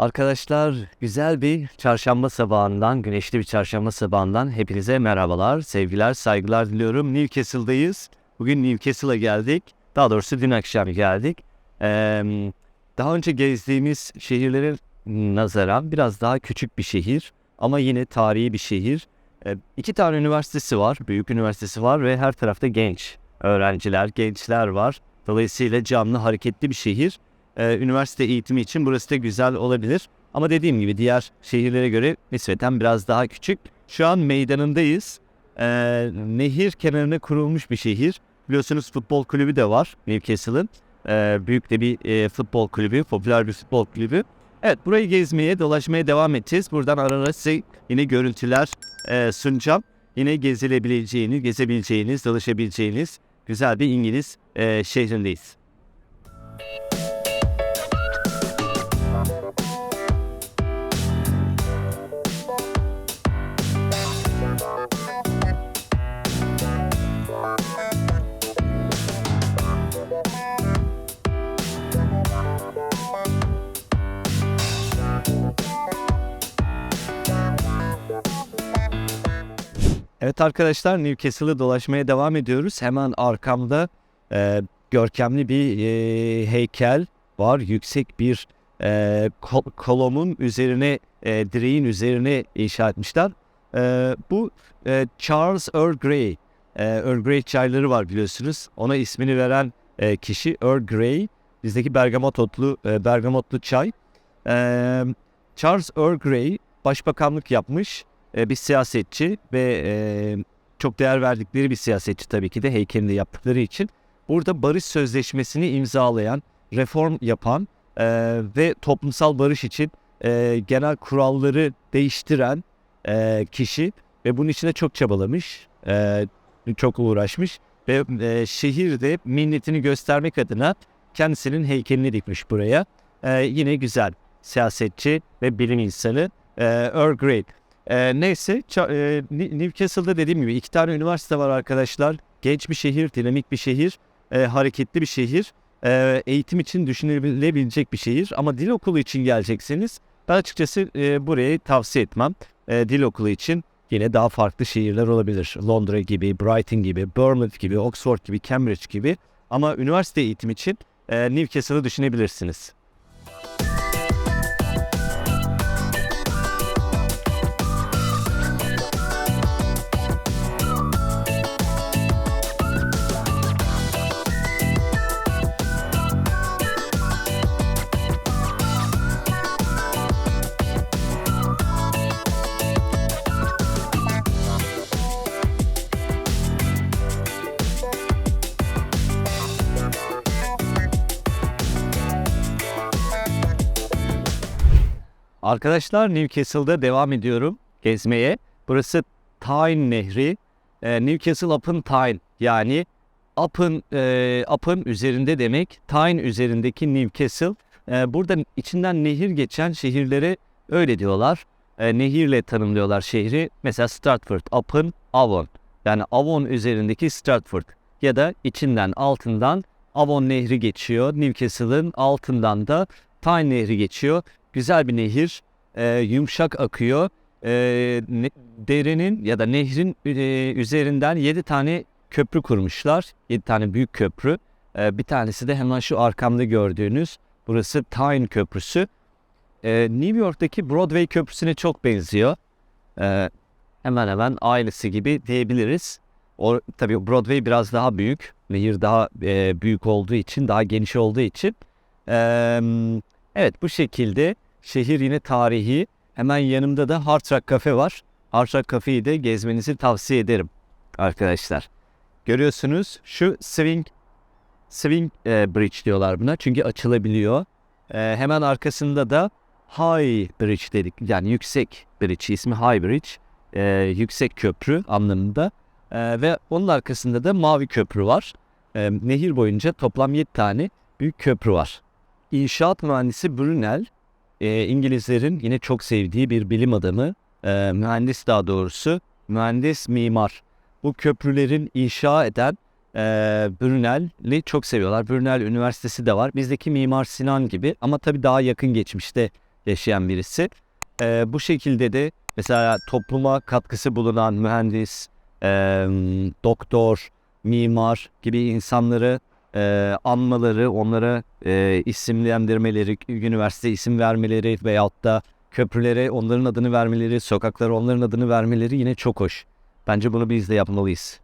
Arkadaşlar güzel bir çarşamba sabahından, güneşli bir çarşamba sabahından hepinize merhabalar, sevgiler, saygılar diliyorum. Newcastle'dayız. Bugün Newcastle'a geldik. Daha doğrusu dün akşam geldik. Ee, daha önce gezdiğimiz şehirlere nazaran biraz daha küçük bir şehir ama yine tarihi bir şehir. Ee, iki tane üniversitesi var, büyük üniversitesi var ve her tarafta genç öğrenciler, gençler var. Dolayısıyla canlı, hareketli bir şehir e, üniversite eğitimi için burası da güzel olabilir. Ama dediğim gibi diğer şehirlere göre nispeten biraz daha küçük. Şu an meydanındayız. E, nehir kenarına kurulmuş bir şehir. Biliyorsunuz futbol kulübü de var Newcastle'ın. E, büyük de bir e, futbol kulübü, popüler bir futbol kulübü. Evet burayı gezmeye, dolaşmaya devam edeceğiz. Buradan ara ara size yine görüntüler e, sunacağım. Yine gezilebileceğiniz, gezebileceğiniz, dolaşabileceğiniz güzel bir İngiliz e, şehrindeyiz. Evet arkadaşlar Newcastle'ı dolaşmaya devam ediyoruz. Hemen arkamda e, görkemli bir e, heykel var. Yüksek bir e, kol, kolomun üzerine, e, direğin üzerine inşa etmişler. E, bu e, Charles Earl Grey. E, Earl Grey çayları var biliyorsunuz. Ona ismini veren e, kişi Earl Grey. Bizdeki bergamotlu, e, bergamotlu çay. E, Charles Earl Grey başbakanlık yapmış e, bir siyasetçi ve e, çok değer verdikleri bir siyasetçi tabii ki de heykelini yaptıkları için. Burada barış sözleşmesini imzalayan, reform yapan e, ve toplumsal barış için e, genel kuralları değiştiren kişi ve bunun için de çok çabalamış, çok uğraşmış ve şehirde minnetini göstermek adına kendisinin heykelini dikmiş buraya. Yine güzel siyasetçi ve bilim insanı Earl Grey. E, neyse e, Newcastle'da dediğim gibi iki tane üniversite var arkadaşlar. Genç bir şehir, dinamik bir şehir, e, hareketli bir şehir. E, eğitim için düşünülebilecek bir şehir. Ama dil okulu için gelecekseniz ben açıkçası e, burayı tavsiye etmem. E, dil okulu için yine daha farklı şehirler olabilir. Londra gibi, Brighton gibi, Bournemouth gibi, Oxford gibi, Cambridge gibi. Ama üniversite eğitim için e, Newcastle'ı düşünebilirsiniz. Arkadaşlar Newcastle'da devam ediyorum gezmeye. Burası Tyne Nehri. Ee, Newcastle upon Tyne yani upon, e, upon üzerinde demek. Tyne üzerindeki Newcastle. Ee, burada içinden nehir geçen şehirlere öyle diyorlar. Ee, nehirle tanımlıyorlar şehri. Mesela Stratford upon Avon. Yani Avon üzerindeki Stratford. Ya da içinden altından Avon Nehri geçiyor. Newcastle'ın altından da Tyne Nehri geçiyor güzel bir nehir, e, yumuşak akıyor. E, ne, derenin ya da nehrin e, üzerinden 7 tane köprü kurmuşlar. 7 tane büyük köprü. E, bir tanesi de hemen şu arkamda gördüğünüz burası Tyne Köprüsü. E, New York'taki Broadway Köprüsü'ne çok benziyor. E, hemen hemen ailesi gibi diyebiliriz. O, tabii Broadway biraz daha büyük. Nehir daha e, büyük olduğu için, daha geniş olduğu için. Eee Evet bu şekilde şehir yine tarihi. Hemen yanımda da Hard Rock Cafe var. Hard Rock Cafe'yi de gezmenizi tavsiye ederim arkadaşlar. Görüyorsunuz şu swing swing e, bridge diyorlar buna çünkü açılabiliyor. E, hemen arkasında da high bridge dedik yani yüksek bridge ismi high bridge e, yüksek köprü anlamında e, ve onun arkasında da mavi köprü var. E, nehir boyunca toplam 7 tane büyük köprü var. İnşaat mühendisi Brunel, e, İngilizlerin yine çok sevdiği bir bilim adamı, e, mühendis daha doğrusu, mühendis mimar. Bu köprülerin inşa eden e, Brunel'i çok seviyorlar. Brunel Üniversitesi de var. Bizdeki Mimar Sinan gibi ama tabii daha yakın geçmişte yaşayan birisi. Ee, bu şekilde de mesela topluma katkısı bulunan mühendis, e, doktor, mimar gibi insanları e, anmaları, onlara e, isimlendirmeleri, üniversite isim vermeleri veyahut da köprülere onların adını vermeleri, sokaklara onların adını vermeleri yine çok hoş. Bence bunu biz de yapmalıyız.